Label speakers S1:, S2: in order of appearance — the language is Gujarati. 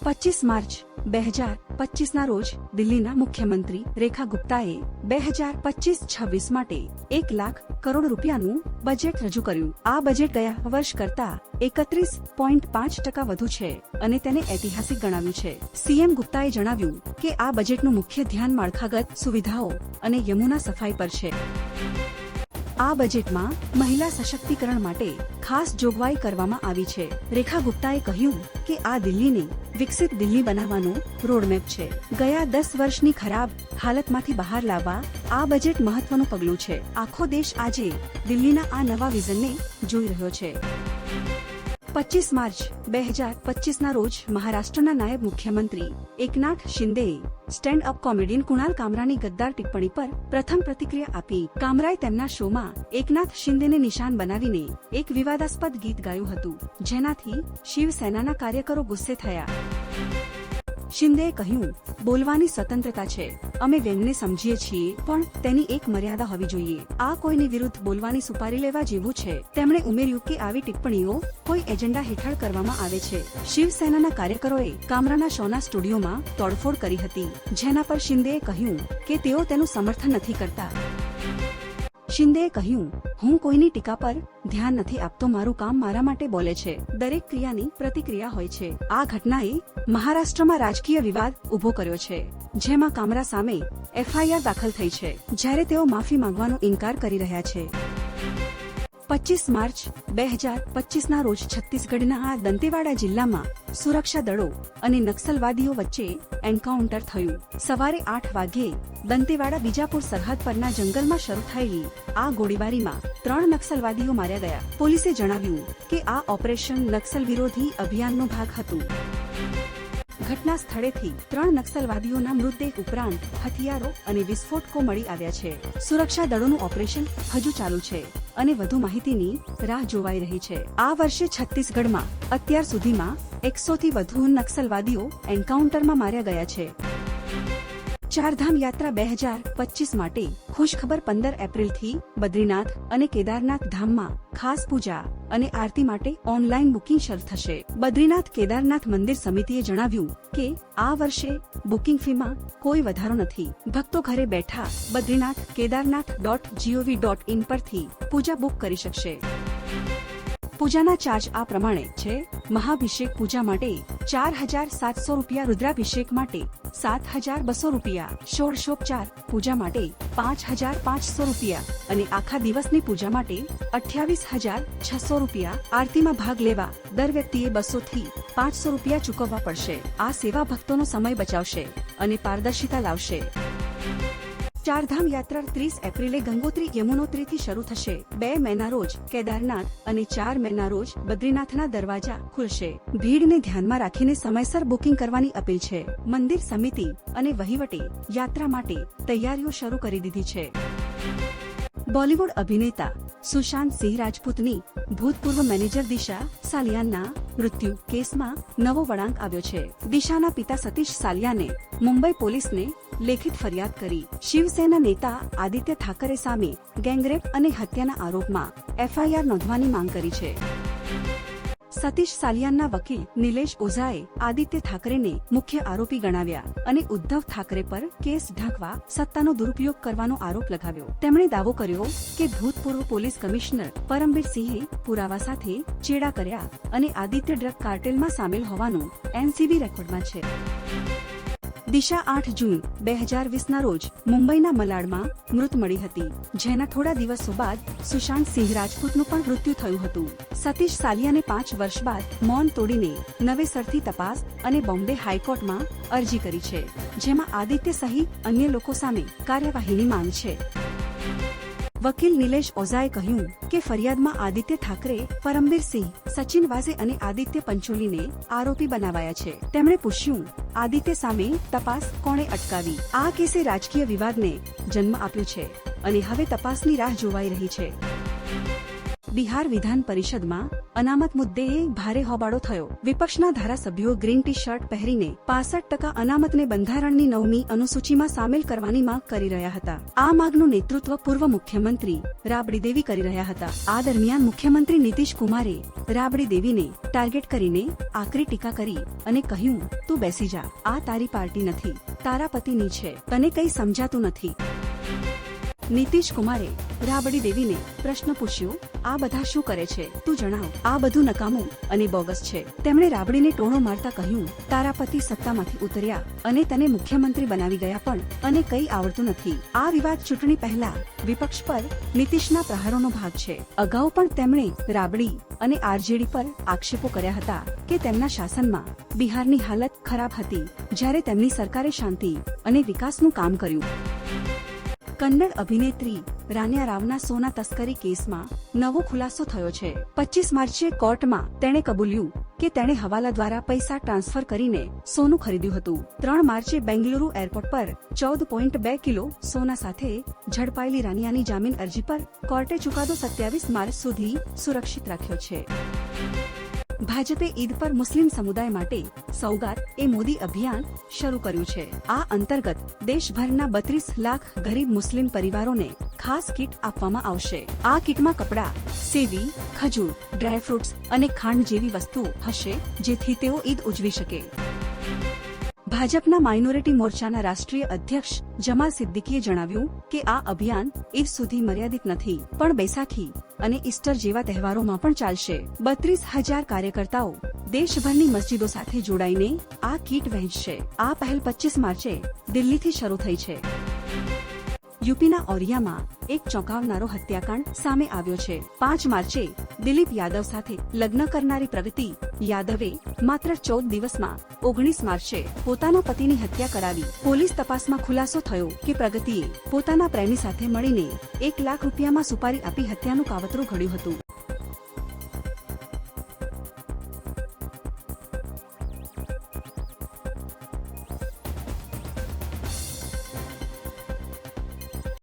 S1: પચીસ માર્ચ, બે હજાર પચીસના રોજ દિલ્હીના મુખ્યમંત્રી રેખા ગુપ્તાએ બે હજાર પચીસ છવ્વીસ માટે એક લાખ કરોડ રૂપિયાનું બજેટ રજૂ કર્યું. આ બજેટ ગયા વર્ષ કરતા એકત્રીસ પોઈન્ટ પાંચ ટકા વધુ છે અને તેને ઐતિહાસિક ગણાવ્યું છે. સીએમ ગુપ્તાએ જણાવ્યું કે આ બજેટનું મુખ્ય ધ્યાન માળખાગત સુવિધાઓ અને યમુના સફાઈ પર છે. આ બજેટમાં મહિલા સશક્તિકરણ માટે ખાસ જોગવાઈ કરવામાં આવી છે. રેખા ગુપ્તાએ કહ્યું કે આ દિલ્હીને વિકસિત દિલ્હી બનાવવાનો રોડમેપ છે. ગયા દસ વર્ષની ખરાબ હાલતમાંથી બહાર લાવવા આ બજેટ મહત્વનું પગલું છે. આખો દેશ આજે દિલ્હીના આ નવા વિઝનને જોઈ રહ્યો છે. પચીસ માર્ચ, બે હજાર પચીસના રોજ મહારાષ્ટ્રના નાયબ મુખ્યમંત્રી એકનાથ શિંદેએ સ્ટેન્ડ અપ કોમેડિયન કુણાલ કામરાની ગદ્દાર ટિપ્પણી પર પ્રથમ પ્રતિક્રિયા આપી કામરાએ તેમના શોમાં એકનાથ શિંદેને નિશાન બનાવીને એક વિવાદાસ્પદ ગીત ગાયું હતું, જેનાથી શિવસેનાના કાર્યકરો ગુસ્સે થયા. શિંદેએ કહ્યું, બોલવાની સ્વતંત્રતા છે. અમે વ્યંગને સમજીએ છીએ, પણ તેની એક મર્યાદા હોવી જોઈએ. આ કોઈની વિરુદ્ધ બોલવાની સુપારી લેવા જેવું છે. તેમણે ઉમેર્યું કે આવી ટિપ્પણીઓ કોઈ એજન્ડા હેઠળ કરવામાં આવે છે. શિવસેનાના કાર્યકરોએ કામરાના શોના સ્ટુડિયોમાં તોડફોડ કરી હતી, જેના પર શિંદેએ કહ્યું કે તેઓ તેનું સમર્થન નથી કરતા. શિંદેએ કહ્યું, હું કોઈની ટીકા પર ધ્યાન નથી આપતો. મારું કામ મારા માટે બોલે છે. દરેક ક્રિયાની પ્રતિક્રિયા હોય છે. આ ઘટનાએ મહારાષ્ટ્રમાં રાજકીય વિવાદ ઊભો કર્યો છે, જેમાં કામરા સામે એફઆઈઆર દાખલ થઈ છે. જ્યારે તેઓ માફી માંગવાનો ઇનકાર કરી રહ્યા છે. પચીસ માર્ચ બે હજાર પચીસના રોજ છત્તીસગઢના આ દંતેવાડા જિલ્લામાં સુરક્ષા દળો અને નક્સલવાદીઓ વચ્ચે એન્કાઉન્ટર થયું. સવારે આઠ વાગ્યે દંતેવાડા બીજાપુર સરહદ પરના જંગલમાં શરૂ થયેલી આ ગોળીબારીમાં ત્રણ નક્સલવાદીઓ માર્યા ગયા. પોલીસે જણાવ્યું કે આ ઓપરેશન નક્સલ વિરોધી અભિયાનનો ભાગ હતું. ઘટના સ્થળેથી ત્રણ નક્સલવાદીઓના મૃતદેહ ઉપરાંત હથિયારો અને વિસ્ફોટકો મળી આવ્યા છે. સુરક્ષા દળોનું ઓપરેશન હજુ ચાલુ છે અને વધુ માહિતીની રાહ જોવાઈ રહી છે. આ વર્ષે છત્તીસગઢમાં અત્યાર સુધીમાં એકસો થી વધુ નક્સલવાદીઓ એન્કાઉન્ટરમાં માર્યા ગયા છે. ચારધામ યાત્રા બે હજાર પચીસ માટે ખુશખબર પંદર એપ્રિલથી બદ્રીનાથ અને કેદારનાથ ધામમાં ખાસ પૂજા અને આરતી માટે ઓનલાઈન બુકિંગ શરૂ થશે. બદ્રીનાથ કેદારનાથ મંદિર સમિતિએ જણાવ્યું કે આ વર્ષે બુકિંગ ફીમાં કોઈ વધારો નથી. ભક્તો ઘરે બેઠા Badrinath Kedarnath dot G O V dot in પરથી પૂજા બુક કરી શકશે. પૂજાના ચાર્જ આ પ્રમાણે છે. મહાભિષેક પૂજા માટે ચાર હજાર સાતસો રૂપિયા, રુદ્રાભિષેક માટે સાત હજાર બસો રૂપિયા, ષોડશોપચાર પૂજા માટે પાંચ હજાર પાંચસો રૂપિયા અને આખા દિવસની પૂજા માટે અઠ્યાવીસ હજાર છસો રૂપિયા. આરતીમાં ભાગ લેવા દર વ્યક્તિએ બસો થી પાંચસો રૂપિયા ચૂકવવા પડશે. આ સેવા ભક્તોનો સમય બચાવશે અને પારદર્શિતા લાવશે. ચારધામ યાત્રા ત્રીસ એપ્રિલે ગંગોત્રી યમુનોત્રીથી શરૂ થશે. બે મેના રોજ કેદારનાથ અને ચાર મેના રોજ બદ્રીનાથના દરવાજા ખુલશે. ભીડને ધ્યાનમાં રાખીને સમયસર બુકિંગ કરવાની અપીલ છે. મંદિર સમિતિ અને વહીવટે યાત્રા માટે તૈયારીઓ શરૂ કરી દીધી છે. બોલિવૂડ અભિનેતા સુશાંત સિંહ રાજપૂતની ભૂતપૂર્વ મેનેજર દિશા સાલિયાનના મૃત્યુ કેસમાં નવો વળાંક આવ્યો છે. દિશાના પિતા સતીશ સાલિયાને મુંબઈ પોલીસને લેખિત ફરિયાદ કરી. શિવસેના નેતા આદિત્ય ઠાકરે સામે ગેંગરેપ અને હત્યાના આરોપમાં એફઆઈઆર નોંધવાની માંગ કરી છે. સતીશ સાલિયાનના વકીલ નિલેશ ઓઝાએ આદિત્ય ઠાકરેને મુખ્ય આરોપી ગણાવ્યા અને ઉદ્ધવ ઠાકરે પર કેસ ઢાંકવા સત્તાનો દુરુપયોગ કરવાનો આરોપ લગાવ્યો. તેમણે દાવો કર્યો કે ભૂતપૂર્વ પોલીસ કમિશનર પરમબીર સિંહે પુરાવા સાથે ચેડા કર્યા અને આદિત્ય ડ્રગ કાર્ટેલમાં સામેલ હોવાનું એનસીબી રેકોર્ડમાં છે. દિશા આઠ જૂન બે હજાર વીસના રોજ મુંબઈના મલાડમાં મૃત મળી હતી. જેના થોડા દિવસો બાદ સુશાંત સિંહ રાજપૂતનું પણ મૃત્યુ થયું હતું. સતીશ સાલિયાને પાંચ વર્ષ બાદ મૌન તોડીને નવેસરથી તપાસ અને બોમ્બે હાઈકોર્ટમાં અરજી કરી છે, જેમાં આદિત્ય સહિત અન્ય લોકો સામે કાર્યવાહીની માંગ છે. વકીલ નિલેશ ઓઝાએ કહ્યું કે ફરિયાદમાં આદિત્ય ઠાકરે પરમબીર સિંહ, સચિન વાઝે અને આદિત્ય પંચોલીને આરોપી બનાવાયા છે. તેમણે પૂછ્યું, આદિત્ય સામે તપાસ કોણે અટકાવી? આ કેસે રાજકીય વિવાદને જન્મ આપ્યો છે અને હવે તપાસની રાહ જોવાઈ રહી છે. બિહાર વિધાન પરિષદમાં અનામત મુદ્દે ભારે હોબાળો થયો. વિપક્ષના ધારાસભ્યો ગ્રીન ટી શર્ટ પહેરીને પાસઠ ટકા અનામતને બંધારણની નવમી અનુસૂચિમાં સામેલ કરવાની માંગ કરી રહ્યા હતા. આ માંગનું નેતૃત્વ પૂર્વ મુખ્યમંત્રી રાબડી દેવી કરી રહ્યા હતા. આ દરમિયાન મુખ્યમંત્રી નીતિશ કુમારે રાબડી દેવીને ટાર્ગેટ કરીને આકરી ટીકા કરી અને કહ્યું, તું બેસી જા. આ તારી પાર્ટી નથી. તારા પતિની છે. તને કંઈ સમજાતું નથી. નીતિશ કુમારે રાબડી દેવીને પ્રશ્ન પૂછ્યો, આ બધા શું કરે છે? તું જણાવ. આ બધું નકામું અને બોગસ છે. તેમણે રાબડીને ટોણો મારતા કહ્યું, તારા પતિ સત્તામાંથી ઉતર્યા અને તને મુખ્યમંત્રી બનાવી ગયા પણ અને કંઈ આવડતું નથી. આ વિવાદ ચૂંટણી પહેલા વિપક્ષ પર નીતિશના પ્રહારોનો ભાગ છે. અગાઉ પણ તેમણે રાબડી અને આરજેડી પર આક્ષેપો કર્યા હતા કે તેમના શાસનમાં બિહારની હાલત ખરાબ હતી, જ્યારે તેમની સરકારે શાંતિ અને વિકાસનું કામ કર્યું. કન્નડ અભિનેત્રી રાન્યા રાવના સોના તસ્કરી કેસમાં નવો ખુલાસો થયો છે. પચીસ માર્ચે કોર્ટમાં તેણે કબૂલ્યું કે તેણે હવાલા દ્વારા પૈસા ટ્રાન્સફર કરીને સોનું ખરીદ્યું હતું. ત્રણ માર્ચે બેંગલુરુ એરપોર્ટ પર ચૌદ પોઈન્ટ બે કિલો સોના સાથે ઝડપાયેલી રાનિયાની જામીન અરજી પર કોર્ટે ચુકાદો સત્યાવીસ માર્ચ સુધી સુરક્ષિત રાખ્યો છે. ભાજપે ઈદ પર મુસ્લિમ સમુદાય માટે સૌગાત એ મોદી અભિયાન શરૂ કર્યું છે. આ અંતર્ગત દેશભરના બત્રીસ લાખ ગરીબ મુસ્લિમ પરિવારોને ખાસ કીટ આપવામાં આવશે. આ કીટમાં કપડાં, સેવી, ખજૂર, ડ્રાયફ્રૂટ્સ અને ખાંડ જેવી વસ્તુઓ હશે, જેથી તેઓ ઈદ ઉજવી શકે. ભાજપના માઇનોરિટી મોરચાના રાષ્ટ્રીય અધ્યક્ષ જમાલ સિદ્દીકીએ જણાવ્યું કે આ અભિયાન ઈદ સુધી મર્યાદિત નથી, પણ બૈસાખી અને ઈસ્ટર જેવા તહેવારોમાં પણ ચાલશે. બત્રીસ હજાર કાર્યકર્તાઓ દેશભરની મસ્જિદો સાથે જોડાઈને આ કીટ વહેંચશે. આ પહેલ પચીસ માર્ચે દિલ્હીથી શરૂ થઈ છે. યુપીના ઓરિયામાં એક ચોંકાવનારો હત્યાકાંડ સામે આવ્યો છે. પાંચ માર્ચે દિલીપ યાદવ સાથે લગ્ન કરનારી પ્રગતિ યાદવે માત્ર ચૌદ દિવસમાં ઓગણીસ માર્ચે પોતાના પતિની હત્યા કરાવી પોલીસ તપાસમાં ખુલાસો થયો કે પ્રગતિએ પોતાના પ્રેમી સાથે મળીને એક લાખ રૂપિયામાં સુપારી આપી હત્યાનું કાવતરું ઘડ્યું હતું.